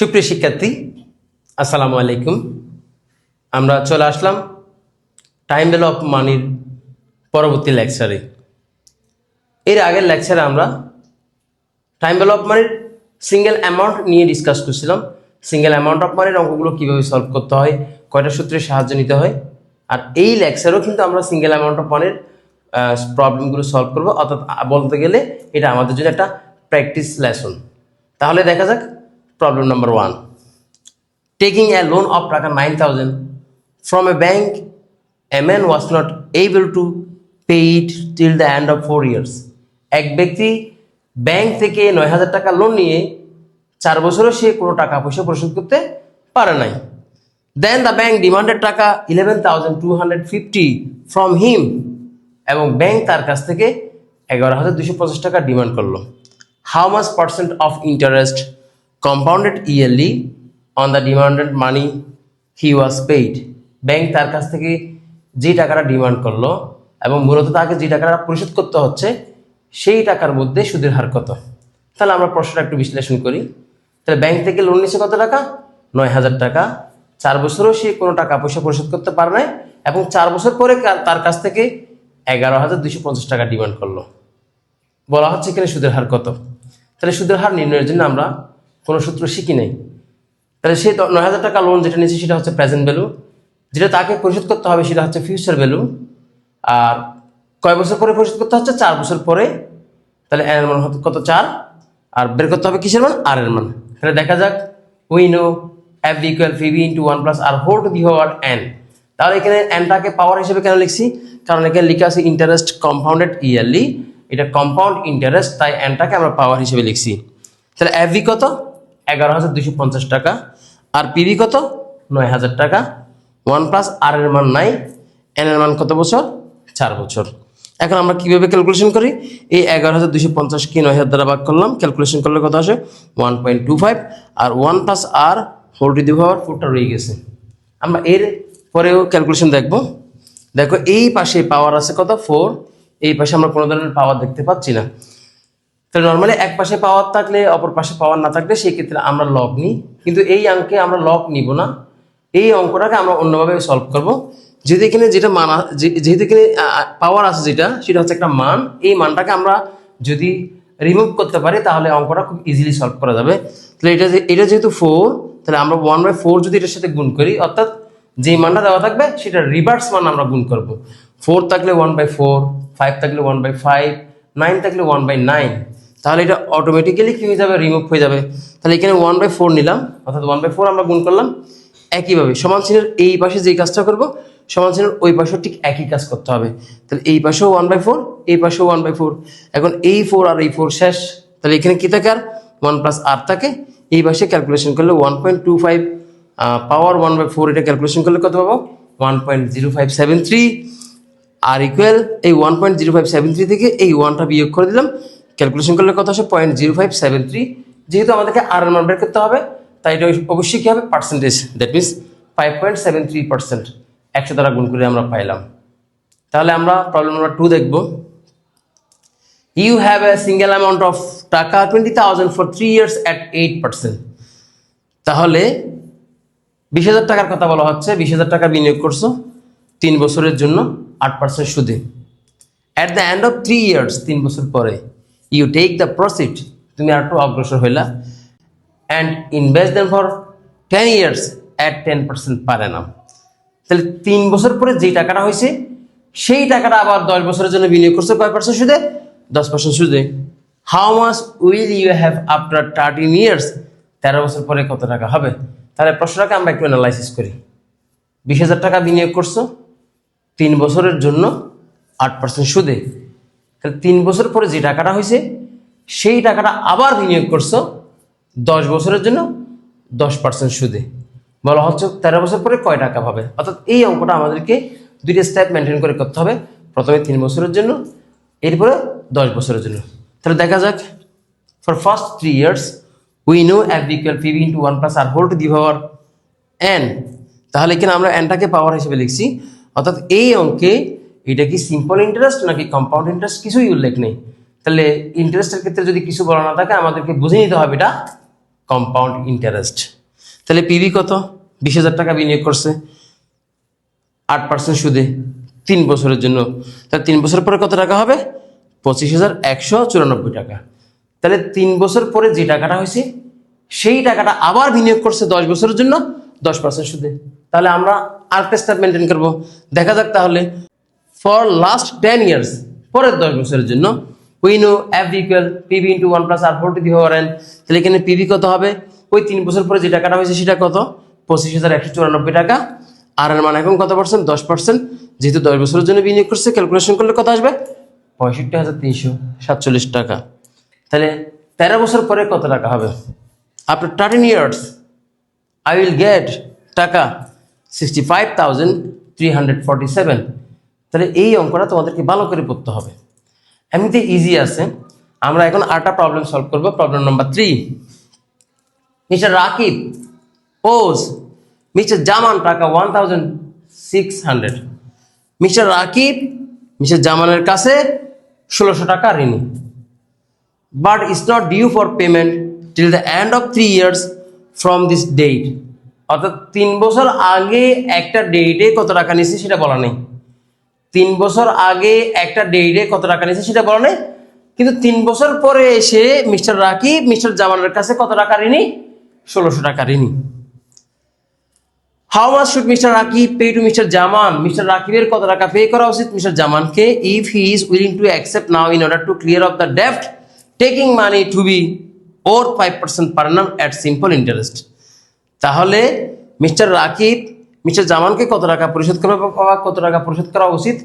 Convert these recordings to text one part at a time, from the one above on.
সুপ্রিয় শিক্ষার্থী, আসসালামু আলাইকুম। আমরা চলে আসলাম টাইম ভ্যালু অফ মানির পরবর্তী লেকচারে এর আগের লেকচারে আমরা টাইম ভ্যালু অফ মানির সিঙ্গেল অ্যামাউন্ট নিয়ে ডিসকাস করছিলাম। সিঙ্গেল অ্যামাউন্ট অফ মানির অঙ্কগুলো কীভাবে সলভ করতে হয়, কয়টা সূত্রের সাহায্য নিতে হয়, আর এই লেকচারেও কিন্তু আমরা সিঙ্গেল অ্যামাউন্ট অফ মানির প্রবলেমগুলো সলভ করব। অর্থাৎ বলতে গেলে এটা আমাদের জন্য একটা প্র্যাকটিস লেসন তাহলে দেখা যাক problem number one taking a loan of nine thousand from a bank, a man was not able to pay it till the end of four years. এক ব্যক্তি ব্যাংক থেকে নয় হাজার টাকা লোন নিয়ে চার বছরও সে কোনো টাকা পয়সা পরিশোধ করতে পারে নাই। দেন দ্য ব্যাংক ডিমান্ডেড টাকা eleven thousand two hundred fifty from him এবং ব্যাংক তার কাছ থেকে এগারো হাজার দুশো পঞ্চাশ টাকা ডিমান্ড করল। How much percent of interest compounded yearly on the demanded money he was paid bank তার কাছ থেকে যে টাকাটা ডিমান্ড করল এবং মূলত তাকে যে টাকাটা পরিশোধ করতে হচ্ছে, সেই টাকার মধ্যে সুদের হার কত? তাহলে আমরা প্রশ্নটা একটু বিশ্লেষণ করি। তাহলে ব্যাংক থেকে লোন নিচ্ছে কত টাকা? নয় হাজার টাকা। চার বছরও সে কোনো টাকা পয়সা পরিশোধ করতে পারে নাই এবং চার বছর পরে তার কাছ থেকে এগারো হাজার দুশো পঞ্চাশ টাকা ডিমান্ড করল। বলা হচ্ছে এখানে সুদের হার কত? তাহলে সুদের হার নির্ণয়ের জন্য আমরা কোনো সূত্র শিখি নাই। তাহলে সে নয় হাজার টাকা লোন যেটা নিয়েছে সেটা হচ্ছে প্রেজেন্ট ভ্যালু যেটা তাকে পরিশোধ করতে হবে সেটা হচ্ছে ফিউচার ভ্যালু আর কয় বছর পরে পরিশোধ করতে হচ্ছে? চার বছর পরে। তাহলে এর মান কত? চার। আর বের করতে হবে কিসের মান? আর এর মান। তাহলে দেখা যাক। We know F equal P V into one plus R whole to the power N তাহলে এখানে এনটাকে পাওয়ার হিসেবে কেন লিখছি? কারণ এখানে লিখা আছে ইন্টারেস্ট কম্পাউন্ডেড ইয়ারলি এটা কম্পাউন্ড ইন্টারেস্ট তাই এনটাকে আমরা পাওয়ার হিসেবে লিখছি। তাহলে এফ কত? এগারো হাজার দুশো পঞ্চাশ টাকা। আর পিবি কত? নয় হাজার টাকা। ওয়ান প্লাস আর এর মান নাই। এন এর মান কত বছর? চার বছর। এখন আমরা কীভাবে ক্যালকুলেশন করি? এই এগারো হাজার দুশো পঞ্চাশ কি নয় হাজার দ্বারা ভাগ করলাম? ক্যালকুলেশন করলে কত আসে? One point two five R one plus R whole to the power ফোরটা রয়ে গেছে। আমরা এর পরেও ক্যালকুলেশন দেখব। দেখো, এই পাশে পাওয়ার আছে কত? ফোর এই পাশে আমরা কোনো ধরনের পাওয়ার দেখতে পাচ্ছি না। তাহলে নর্মালি এক পাশে পাওয়ার থাকলে, অপর পাশে পাওয়ার না থাকলে, সেই ক্ষেত্রে আমরা লগ নিই। কিন্তু এই অঙ্কে আমরা লগ নিব না। এই অঙ্কটাকে আমরা অন্যভাবে সলভ করব। যেহেতু এখানে যেটা মানা যেহেতু এখানে পাওয়ার আছে যেটা, সেটা হচ্ছে একটা মান। এই মানটাকে আমরা যদি রিমুভ করতে পারি, তাহলে অঙ্কটা খুব ইজিলি সলভ করা যাবে। তাহলে এটা এটা যেহেতু ফোর তাহলে আমরা ওয়ান বাই ফোর যদি এটার সাথে গুণ করি, অর্থাৎ যে মানটা দেওয়া থাকবে সেটা রিভার্স মান আমরা গুণ করব। ফোর থাকলে ওয়ান বাই ফোর ফাইভ থাকলে ওয়ান বাই ফাইভ নাইন থাকলে ওয়ান বাই নাইন তাহলে এটা অটোমেটিক্যালি কী হয়ে যাবে? রিমুভ হয়ে যাবে। তাহলে এখানে ওয়ান বাই ফোর নিলাম। অর্থাৎ ওয়ান বাই ফোর আমরা গুণ করলাম একইভাবে। সমান চিহ্নের এই পাশে যেই কাজটা করব, সমান চিহ্নের ওই পাশেও ঠিক একই কাজ করতে হবে। তাহলে এই পাশেও ওয়ান বাই ফোর এই পাশেও ওয়ান বাই ফোর এখন এই ফোর আর এই ফোর শেষ। তাহলে এখানে কী থাকে আর? ওয়ান প্লাস আর থাকে। এই পাশে ক্যালকুলেশন করলে one point two five power one by four এটা ক্যালকুলেশন করলে কত পাবো? One point zero five seven three R equal এই one point zero five seven three থেকে এই ওয়ানটা বিয়োগ করে দিলাম। ক্যালকুলেশন করলে কত আসে? Point zero five seven three যেহেতু আমাদেরকে আর এর মান বের করতে হবে, তাই এটা অবশ্যই কী হবে? Percentage that means five point seven three percent একশো দ্বারা গুণ করে আমরা পাইলাম। তাহলে আমরা প্রবলেম নাম্বার টু দেখব। You have a single amount of টাকা twenty thousand for three years at eight percent তাহলে বিশ হাজার টাকার কথা বলা হচ্ছে। বিশ হাজার টাকা বিনিয়োগ করছ তিন বছরের জন্য, আট পার্সেন্ট সুদে। At the end of three years তিন বছর পরে। ইউ টেক দ্য প্রসিড তুমি আর একটু অগ্রসর হইলা। And invest then for ten years at ten percent পারে না তাহলে তিন বছর পরে যেই টাকাটা হয়েছে সেই টাকাটা আবার দশ বছরের জন্য বিনিয়োগ করছ কয় পার্সেন্ট সুদে? দশ পার্সেন্ট সুদে। How much will you have after thirteen years তেরো বছর পরে কত টাকা হবে? তাহলে প্রশ্নটাকে আমরা একটু অ্যানালাইসিস করি। বিশ হাজার টাকা বিনিয়োগ করছ, তিন বছরের জন্য আট পার্সেন্ট সুদে। তাহলে তিন বছর পরে যে টাকাটা হয়েছে, সেই টাকাটা আবার বিনিয়োগ করছ, দশ বছরের জন্য দশ পার্সেন্ট সুদে। বলা হচ্ছে তেরো বছর পরে কয় টাকা পাবে? অর্থাৎ এই অঙ্কটা আমাদেরকে দুইটা স্টেপ মেনটেন করে করতে হবে। প্রথমে তিন বছরের জন্য, এরপরে দশ বছরের জন্য। তাহলে দেখা যাক for first three years we know F equal P into one plus R whole to the power N তাহলে এখানে আমরা এনটাকে পাওয়ার হিসেবে লিখছি। অর্থাৎ এই অঙ্কে এটা কি সিম্পল ইন্টারেস্ট নাকি কম্পাউন্ড ইন্টারেস্ট কিছুই উল্লেখ নেই। তাহলে ইন্টারেস্টের ক্ষেত্রে যদি কিছু বলা না থাকে, আমাদেরকে বুঝে নিতে হবে এটা কম্পাউন্ড ইন্টারেস্ট তাহলে পিবি কত? বিশ হাজার টাকা বিনিয়োগ করছে। আট পার্সেন্ট সুদে তিন বছরের জন্য। তাহলে তিন বছর পরে কত টাকা হবে? পঁচিশ হাজার একশো চুরানব্বই টাকা। তাহলে তিন বছর পরে যে টাকাটা হয়েছে, সেই টাকাটা আবার বিনিয়োগ করছে দশ বছরের জন্য দশ পার্সেন্ট সুদে। তাহলে আমরা আরেকটা স্টেপ মেনটেন করব। দেখা যাক তাহলে ফর লাস্ট টেন ইয়ার্স পরের দশ বছরের জন্য। We know F equal P V into one plus R four to the power তাহলে এখানে পিভি কত হবে? ওই তিন বছর পরে যে টাকাটা হয়েছে সেটা কত? পঁচিশ হাজার একশো চুরানব্বই টাকা। আর এর মান এখন কত পার্সেন্ট দশ পার্সেন্ট যেহেতু দশ বছরের জন্য বিনিয়োগ করছে ক্যালকুলেশন করলে কত আসবে? পঁয়ষট্টি হাজার তিনশো সাতচল্লিশ টাকা। তাহলে তেরো বছর পরে কত টাকা হবে? After thirteen years I will get টাকা sixty five thousand three hundred forty seven তাহলে এই অঙ্কটা তোমাদেরকে ভালো করে পড়তে হবে। এমনিতে ইজি আছে। আমরা এখন আটটা প্রবলেম সলভ করব problem number three mister Rakib owes mister Zaman টাকা one thousand six hundred mister Rakib, mister জামানের কাছে ষোলোশো টাকা ঋণী। But is not due for payment till the end of three years from this date অর্থাৎ তিন বছর আগে একটা ডেটে কত টাকা নিয়েছে সেটা বলা নেই। তিন বছর আগে একটা ডেটে কত টাকা নিয়েছে সেটা বলা নেই? কিন্তু তিন বছর পরে এসে মিস্টার রাকিব, মিস্টার জামানের কাছে কত টাকা ঋণী? ষোলোশো টাকা ঋণী। How much should mister Rakib pay to mister Zaman? Mister রাকিবের কত টাকা পে করা উচিত? Mister জামানকে if he is willing to accept now in order to clear off the deft taking money to be worth five percent per annum at simple interest তাহলে mister Rakib mister জামানকে কত টাকা পরিশোধ করা বা কত টাকা পরিশোধ করা উচিত?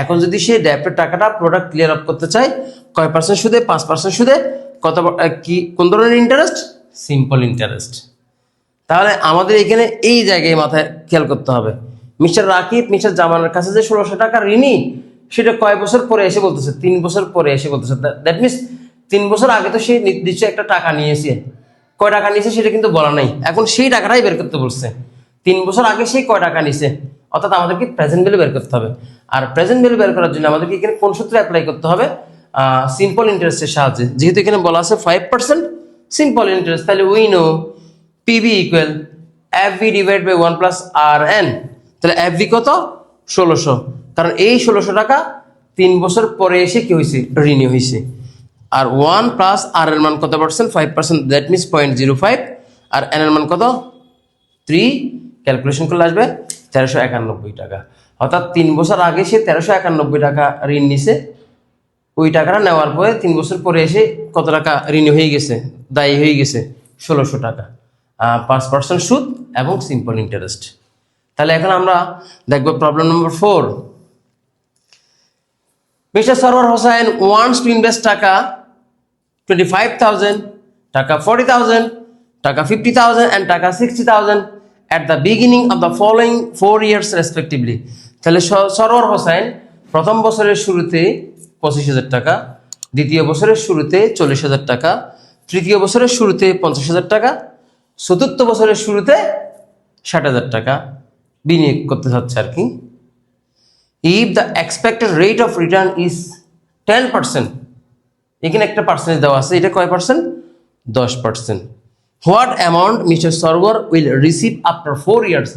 এখন যদি সে ডেফটের টাকাটা প্রোডাক্ট ক্লিয়ার আপ করতে চায়, কয় পার্সেন্ট সুদে, পাঁচ পার্সেন্ট সুদে, কত কি, কোন ধরনের ইন্টারেস্ট সিম্পল ইন্টারেস্ট তাহলে আমাদের এখানে এই জায়গায় মাথায় খেয়াল করতে হবে। মিস্টার রাকিব, মিস্টার জামানের কাছে যে ষোলোশো টাকা ঋণী, সেটা কয় বছর পরে এসে বলতেছে? তিন বছর পরে এসে বলতেছে। দ্যাট মিনস তিন বছর আগে তো সে নির্দিষ্ট একটা টাকা নিয়েছে। কয় টাকা নিয়েছে সেটা কিন্তু বলা নাই। এখন সেই টাকাটাই বের করতে বলছে। তিন বছর আগে সেই কয় টাকা নিছে? অর্থাৎ আমাদেরকে প্রেজেন্ট ভ্যালু বের করতে হবে। আর প্রেজেন্ট ভ্যালু বের করার জন্য আমাদেরকে এখানে কোন সূত্রে অ্যাপ্লাই করতে হবে? সিম্পল ইন্টারেস্টের সাহায্যে। যেহেতু এখানে বলা আছে ফাইভ পার্সেন্ট সিম্পল ইন্টারেস্ট তাহলে we know P V equal F V divide by one plus R N তাহলে এফ ভি কত? ষোলোশো। কারণ এই ষোলোশো টাকা তিন বছর পরে এসে কি হয়েছে ঋণী হয়েছে আর ওয়ান প্লাস আর এর মান কত percent five percent that means point zero five R N এর মান কত? থ্রি ক্যালকুলেশন করলে আসবে তেরোশো একানব্বই টাকা। অর্থাৎ তিন বছর আগে সে তেরোশো একানব্বই টাকা ঋণ নিছে। ওই টাকাটা নেওয়ার পরে তিন বছর পরে এসে কত টাকা ঋণ হয়ে গেছে, দায়ী হয়ে গেছে? ষোলোশো টাকা। পাঁচ পার্সেন্ট সুদ এবং সিম্পল ইন্টারেস্ট তাহলে এখন আমরা দেখব problem number four mister Sarwar Hossain wants to invest টাকা টোয়েন্টি ফাইভ থাউজেন্ড টাকা ফর্টি থাউজেন্ড টাকা ফিফটি থাউজেন্ড অ্যান্ড টাকা sixty thousand at the beginning of the following four years respectively তাহলে স- সরওয়ার হোসেন প্রথম বছরের শুরুতে পঁচিশ হাজার টাকা, দ্বিতীয় বছরের শুরুতে চল্লিশ হাজার টাকা, তৃতীয় বছরের শুরুতে পঞ্চাশ হাজার টাকা, চতুর্থ বছরের শুরুতে ষাট হাজার টাকা বিনিয়োগ করতে চাচ্ছে আর কি। If the expected rate of return is 10% এখানে একটা পার্সেন্টেজ দেওয়া আছে, এটা কয় পার্সেন্ট দশ percent what amount mister Sarwar will receive after four years?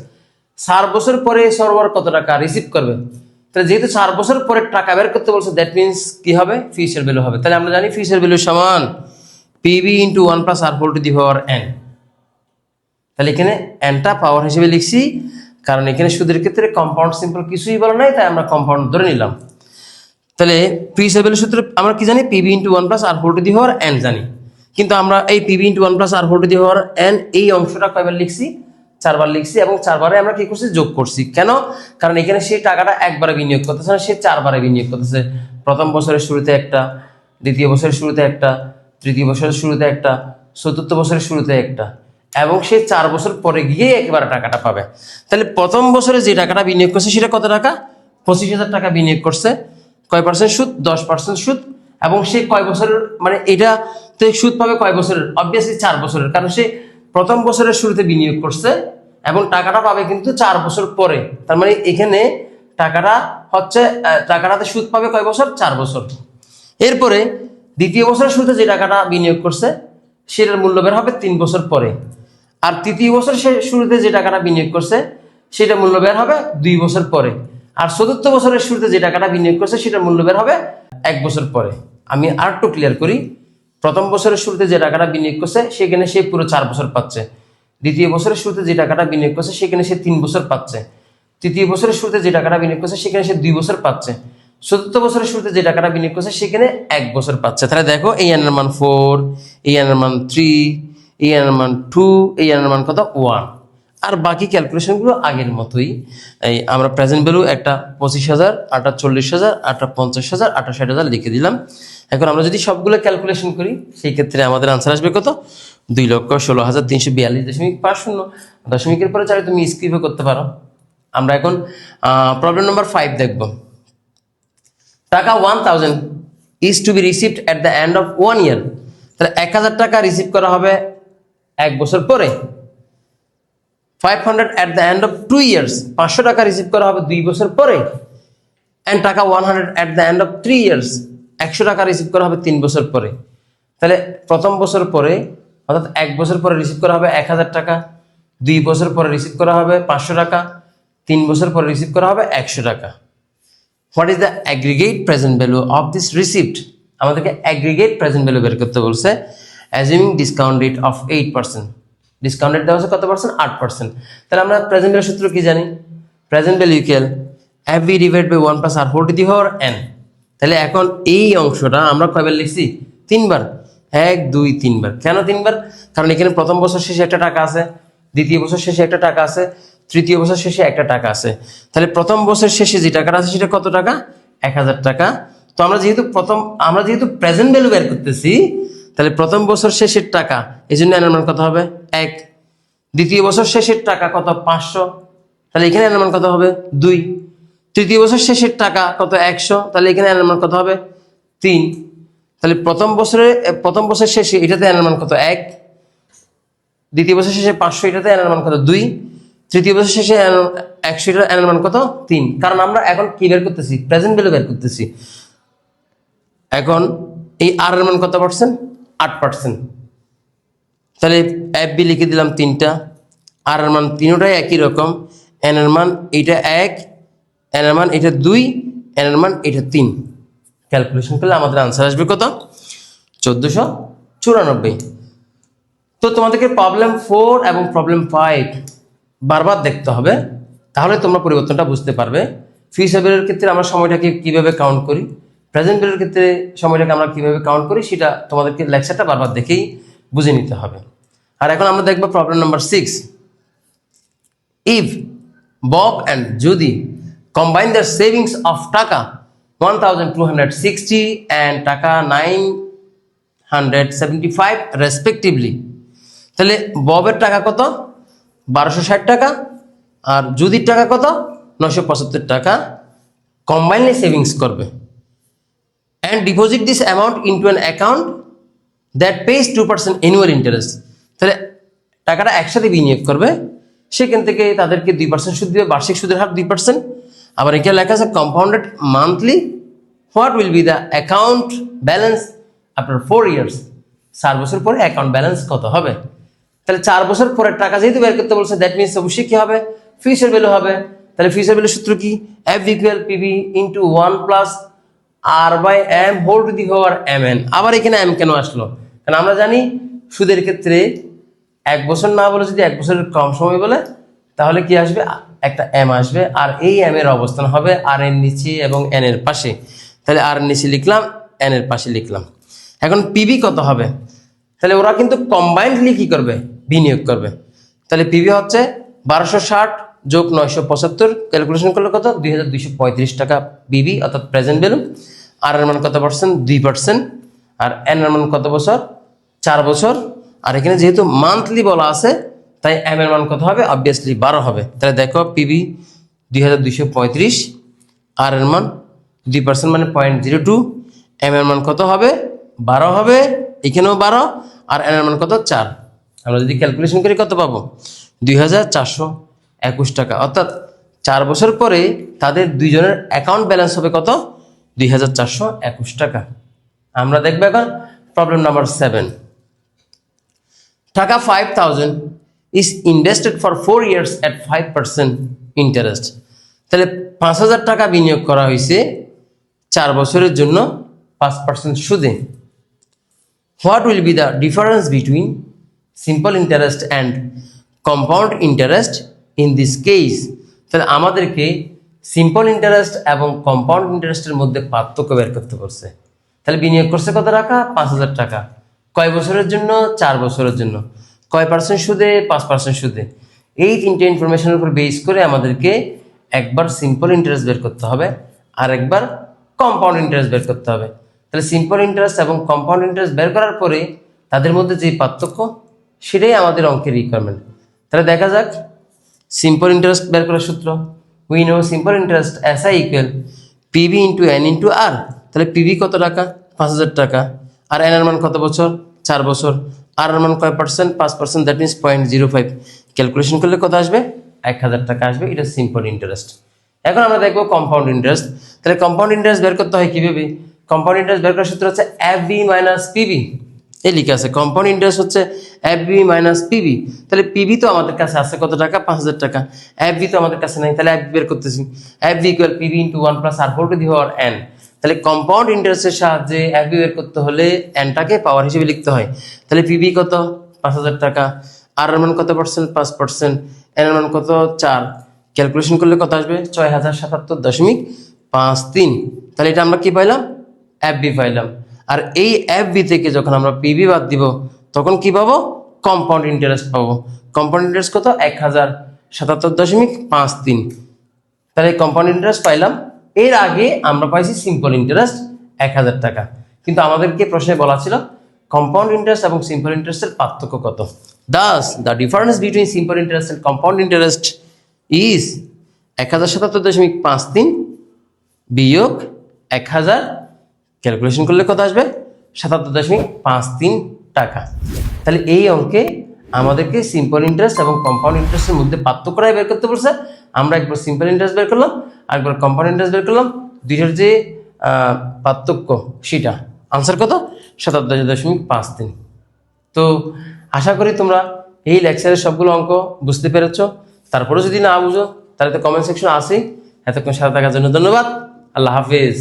চার বছর পরে সর্ভার কত টাকা রিসিভ করবে? তাহলে যেহেতু চার বছর পরে টাকা বের করতে বলছে দ্যাট মিনস কি হবে? ফিউচার ভ্যালু হবে। তাহলে আমরা জানি ফিউচার ভ্যালু সমান P V into one plus R four to the power N তাহলে এখানে এনটা পাওয়ার হিসেবে লিখছি, কারণ এখানে সুদের ক্ষেত্রে কম্পাউন্ড সিম্পল কিছুই বলা নাই, তাই আমরা কম্পাউন্ড ধরে নিলাম। তাহলে পি সেভেলের সূত্রে, আমরা কি জানি? P V into one plus R four to the power N জানি। কিন্তু আমরা এই P V into one plus R four to the power N এই অংশটা কয়বার লিখছি? চারবার লিখছি এবং চারবারে আমরা কি করছি? যোগ করছি। কেন? কারণ এখানে সেই টাকাটা একবারে বিনিয়োগ করতেছে না, সে চারবারে বিনিয়োগ করতেছে। প্রথম বছরের শুরুতে একটা, দ্বিতীয় বছরের শুরুতে একটা, তৃতীয় বছরের শুরুতে একটা, চতুর্থ বছরের শুরুতে একটা। এবং সে চার বছর পরে গিয়ে একেবারে টাকাটা পাবে। তাহলে প্রথম বছরে যে টাকাটা বিনিয়োগ করছে, সেটা কত টাকা? পঁচিশ হাজার টাকা বিনিয়োগ করছে। কয় পার্সেন্ট সুদ? দশ পার্সেন্ট সুদ। এবং সে কয় বছরের মানে এটা তো সুদ পাবে কয় বছরের? অবভিয়াসলি চার বছরের, কারণ সে প্রথম বছরের শুরুতে বিনিয়োগ করছে এবং টাকাটা পাবে কিন্তু চার বছর পরে। তার মানে এখানে টাকাটা হচ্ছে টাকাটাতে সুদ পাবে কয় বছর? চার বছর। এরপরে দ্বিতীয় বছরের শুরুতে যে টাকাটা বিনিয়োগ করছে, সেটার মূল্য বের হবে তিন বছর পরে। আর তৃতীয় বছর সে শুরুতে যে টাকাটা বিনিয়োগ করছে সেটা মূল্য বের হবে দুই বছর পরে। আর চতুর্থ বছরের শুরুতে যে টাকাটা বিনিয়োগ করছে, সেটার মূল্য বের হবে এক বছর পরে। আমি আর একটু ক্লিয়ার করি, প্রথম বছরের শুরুতে যে টাকাটা বিনিয়োগ করছে, সেখানে সে পুরো চার বছর পাচ্ছে। দ্বিতীয় বছরের শুরুতে যে টাকাটা বিনিয়োগ করছে, সেখানে সে তিন বছর পাচ্ছে। তৃতীয় বছরের শুরুতে যে টাকাটা বিনিয়োগ করছে, সেখানে সে দুই বছর পাচ্ছে। চতুর্থ বছরের শুরুতে যে টাকাটা বিনিয়োগ করছে, সেখানে এক বছর পাচ্ছে। তাহলে দেখো, এই এনের মান ফোর এই এনের মান থ্রি এই এনের মান টু এই এনের মান কত? ওয়ান আর বাকি ক্যালকুলেশনগুলো আগের মতোই। এই আমরা প্রেজেন্ট ভ্যালু একটা পঁচিশ হাজার আটা চল্লিশ হাজার আটা পঞ্চাশ হাজার আটা ষাট হাজার লিখে দিলাম। এখন আমরা যদি সবগুলো ক্যালকুলেশন করি, সেই ক্ষেত্রে আমাদের আনসার আসবে কত? দুই লক্ষ ষোলো হাজার তিনশো বিয়াল্লিশ দশমিক পাঁচ শূন্য। দশমিকের পরে চাইলে তুমি স্ক্রিপও করতে পারো। আমরা এখন প্রবলেম নাম্বার ফাইভ দেখব। টাকা one thousand is to be received at the end of one year তাহলে এক হাজার টাকা রিসিভ করা হবে এক বছর পরে। Five hundred at the end of two years পাঁচশো টাকা রিসিভ করা হবে দুই বছর পরে অ্যান্ড টাকা one hundred at the end of three years একশো টাকা রিসিভ করা হবে তিন বছর পরে। তাহলে প্রথম বছর পরে, অর্থাৎ এক বছর পরে রিসিভ করা হবে এক হাজার টাকা, দুই বছর পরে রিসিভ করা হবে পাঁচশো টাকা, তিন বছর পরে রিসিভ করা হবে একশো টাকা। What is the aggregate present value of this receipt আমাদেরকে অ্যাগ্রিগেট প্রেজেন্ট ভ্যালু বের করতে বলছে assuming discount rate of eight percent discount rate দেওয়া হচ্ছে কত পার্সেন্ট আট পার্সেন্ট তাহলে আমরা প্রেজেন্ট ভ্যালু সূত্র কি জানি? Present value equal F V divide by one plus R four to the power N তাহলে এখন এই অংশটা আমরা কয়বার লিখছি? তিনবার। এক, দুই, তিনবার। কেন তিনবার? কারণ এখানে প্রথম বছর শেষে একটা টাকা আছে, দ্বিতীয় বছর শেষে একটা টাকা আছে, তৃতীয় বছর শেষে একটা টাকা আছে। তাহলে প্রথম বছর শেষে যে টাকাটা আছে সেটা কত টাকা? এক হাজার টাকা। তো আমরা যেহেতু প্রথম, আমরা যেহেতু প্রেজেন্ট ভ্যালু বের করতেছি তাহলে প্রথম বছর শেষের টাকা এই জন্য মান কত হবে? এক। দ্বিতীয় বছর শেষের টাকা কত? পাঁচশো। তাহলে এখানে মান কত হবে? দুই। তৃতীয় বছর শেষের টাকা কত? একশো। তাহলে এখানে মান কত হবে? তিন। তাহলে প্রথম বছরে প্রথম বছর শেষে এটাতে মান কত? এক। দ্বিতীয় বছর শেষে পাঁচশো, এটাতে মান কত? দুই। তৃতীয় বছর শেষে একশো এটা মান কত? তিন। কারণ আমরা এখন কি বের করতেছি? প্রেজেন্ট ভ্যালু বের করতেছি। এখন এই আর এর মান কত পার্সেন্ট? আট পার্সেন্ট তাহলে এফ বি লিখে দিলাম তিনটা। আর এর মান তিনটাই একই রকম। এন মান এইটা এক এন এর মান এটা দুই এন মান এটা তিন। ক্যালকুলেশন করলে আমাদের আনসার আসবে কত? চোদ্দোশো চুরানব্বই। তো তোমাদেরকে প্রবলেম ফোর এবং প্রবলেম ফাইভ বারবার দেখতে হবে। তাহলে তোমরা পরিবর্তনটা বুঝতে পারবে। বেলের ক্ষেত্রে আমরা সময়টাকে কীভাবে কাউন্ট করি? প্রেজেন্ট বেলের ক্ষেত্রে সময়টাকে আমরা কীভাবে কাউন্ট করি, সেটা তোমাদেরকে লেকচারটা বারবার দেখেই বুঝে নিতে হবে। আর এখন আমরা দেখব problem number six if Bob and যদি কম্বাইন দ্য সেভিংস অফ টাকা one thousand two hundred sixty and টাকা nine hundred seventy five respectively তাহলে ববের টাকা কত? বারোশো ষাট টাকা, আর যদির টাকা কত? নশো পঁচাত্তর টাকা। কম্বাইনলি সেভিংস করবে। And deposit this amount into an account that pays two percent annual interest তাহলে টাকাটা একসাথে বিনিয়োগ করবে, সেখান থেকে তাদেরকে দুই পার্সেন্ট সুদ দিবে, বার্ষিক সুদের হার দুই পার্সেন্ট আবার এখানে লেখা আছে compounded monthly what will be the account balance after four years চার বছর পরে অ্যাকাউন্ট ব্যালেন্স কত হবে? তাহলে চার বছর পরের টাকা যেহেতু বের করতে বলছে দ্যাট মিনস অবশ্যই কি হবে? ফিউচার ভ্যালু হবে। তাহলে ফিউচার ভ্যালু সূত্র কি? F equal P V into one plus R by M whole to the power M N আবার এখানে এম কেন আসলো? কারণ আমরা জানি সুদের ক্ষেত্রে এক বছর না বলে যদি এক বছরের কম সময় বলে, তাহলে কি আসবে? একটা এম আসবে। আর এই এম এর অবস্থান হবে আর এর নিচে এবং এন এর পাশে। তাহলে আর নিচে লিখলাম এন এর পাশে লিখলাম। এখন পিবি কত হবে? তাহলে ওরা কিন্তু কম্বাইন্ডলি কি করবে? বিনিয়োগ করবে। তাহলে পিবি হচ্ছে বারোশো ষাট যোগ নয়শো পঁচাত্তর। ক্যালকুলেশন করলে কত? দুই হাজার দুইশো পঁয়ত্রিশ টাকা বিবি অর্থাৎ প্রেজেন্ট ভ্যালু আর এর মান কত পার্সেন্ট? দুই পার্সেন্ট। আর এন এর মান কত বছর? চার বছর। আর এখানে যেহেতু মান্থলি বলা আছে, তাই এম এর মান কত হবে? অবভিয়াসলি বারো হবে। তাহলে দেখো পিবি দুই হাজার দুইশো পঁয়ত্রিশ আর এর মান দুই পার্সেন্ট মানে পয়েন্ট জিরো টু। এম এর মান কত হবে? বারো হবে। এখানেও বারো। আর এন এর মান কত? চার। আমরা যদি ক্যালকুলেশন করি, কত পাবো? দুই হাজার চারশো একুশ টাকা। অর্থাৎ চার বছর পরে তাদের দুইজনের অ্যাকাউন্ট ব্যালেন্স হবে কত? দুই হাজার চারশো একুশ টাকা। আমরা দেখব এখন প্রবলেম নাম্বার সেভেন টাকা five thousand is invested for four years at five percent interest তাহলে পাঁচ হাজার টাকা বিনিয়োগ করা হয়েছে চার বছরের জন্য পাঁচ পার্সেন্ট সুদে। What will be the difference between simple interest and compound interest in this case তাহলে আমাদেরকে সিম্পল ইন্টারেস্ট এবং কম্পাউন্ড ইন্টারেস্টের মধ্যে পার্থক্য বের করতে পারছে তাহলে বিনিয়োগ করছে কত টাকা? পাঁচ হাজার টাকা। কয় বছরের জন্য? চার বছরের জন্য। কয় পার্সেন্ট সুদে? পাঁচ পার্সেন্ট সুদে। এই তিনটে ইনফরমেশনের উপর বেস করে আমাদেরকে একবার সিম্পল ইন্টারেস্ট বের করতে হবে আর একবার কম্পাউন্ড ইন্টারেস্ট বের করতে হবে। তাহলে সিম্পল ইন্টারেস্ট এবং কম্পাউন্ড ইন্টারেস্ট বের করার পরে তাদের মধ্যে যে পার্থক্য, সেটাই আমাদের অঙ্কের রিকোয়ারমেন্ট তাহলে দেখা যাক সিম্পল ইন্টারেস্ট বের করার সূত্র। We know simple interest S I equal P V into N into R তাহলে পিবি কত টাকা? পাঁচ হাজার টাকা। আর এন এর মান কত বছর? চার বছর। আর এর মান কয় পার্সেন্ট পাঁচ percent that means point zero five calculation করলে কত আসবে? এক হাজার টাকা আসবে। এটা সিম্পল ইন্টারেস্ট এখন আমরা দেখব কম্পাউন্ড ইন্টারেস্ট তাহলে কম্পাউন্ড ইন্টারেস্ট বের করতে হয় কীভাবে? কম্পাউন্ড ইন্টারেস্ট বের করার সূত্র হচ্ছে এফ বি মাইনাস পিবি এই লিখে আছে কম্পাউন্ড ইন্টারেস্ট হচ্ছে F V minus P V তাহলে পিবি তো আমাদের কাছে আছে কত টাকা? পাঁচ হাজার টাকা। এফ বি তো আমাদের কাছে নাই, তাহলে এফ বি বের করতেছি। F V equal P V into one plus R four to the power N তাহলে কম্পাউন্ড ইন্টারেস্টের সাহায্যে এফ বি বের করতে হলে এনটাকে পাওয়ার হিসেবে লিখতে হয়। তাহলে পিবি কত? পাঁচ হাজার টাকা। আর মান কত পার্সেন্ট পাঁচ পার্সেন্ট এন মান কত? চার। ক্যালকুলেশন করলে কত আসবে? ছয় হাজার সাতাত্তর দশমিক পাঁচ তিন। তাহলে এটা আমরা কি পাইলাম? এফ বি পাইলাম। আর এই এফ বি থেকে যখন আমরা পিবি বাদ দিব, তখন কি পাবো? কম্পাউন্ড ইন্টারেস্ট পাবো। কম্পাউন্ড ইন্টারেস্ট কত? এক হাজার সাতাত্তর দশমিক পাঁচ তিন। তাহলে কম্পাউন্ড ইন্টারেস্ট পাইলাম। এর আগে আমরা পাইছি সিম্পল ইন্টারেস্ট এক হাজার টাকা। কিন্তু আমাদেরকে প্রশ্নে বলা ছিল কম্পাউন্ড ইন্টারেস্ট এবং সিম্পল ইন্টারেস্টের পার্থক্য কত? Does the difference between simple interest and compound interest is এক হাজার সাতাত্তর দশমিক পাঁচ তিন বিয়োগ এক হাজার ক্যালকুলেশন করলে কত আসবে? সাতাত্তর দশমিক পাঁচ তিন টাকা। তাহলে এই অঙ্কে আমাদেরকে সিম্পল ইন্টারেস্ট এবং কম্পাউন্ড ইন্টারেস্টের মধ্যে পার্থক্যটাই বের করতে বলছে। আমরা একবার সিম্পল ইন্টারেস্ট বের করলাম আর একবার কম্পাউন্ড ইন্টারেস্ট বের করলাম। দুইটার যে পার্থক্য সেটা আনসার কত? সাতাত্তর দশমিক পাঁচ তিন। তো আশা করি তোমরা এই লেকচারের সবগুলো অঙ্ক বুঝতে পেরেছ। তারপরেও যদি না বুঝো, তাহলে তো কমেন্ট সেকশন আসেই এতক্ষণ সাথে থাকার জন্য ধন্যবাদ। আল্লাহ হাফিজ।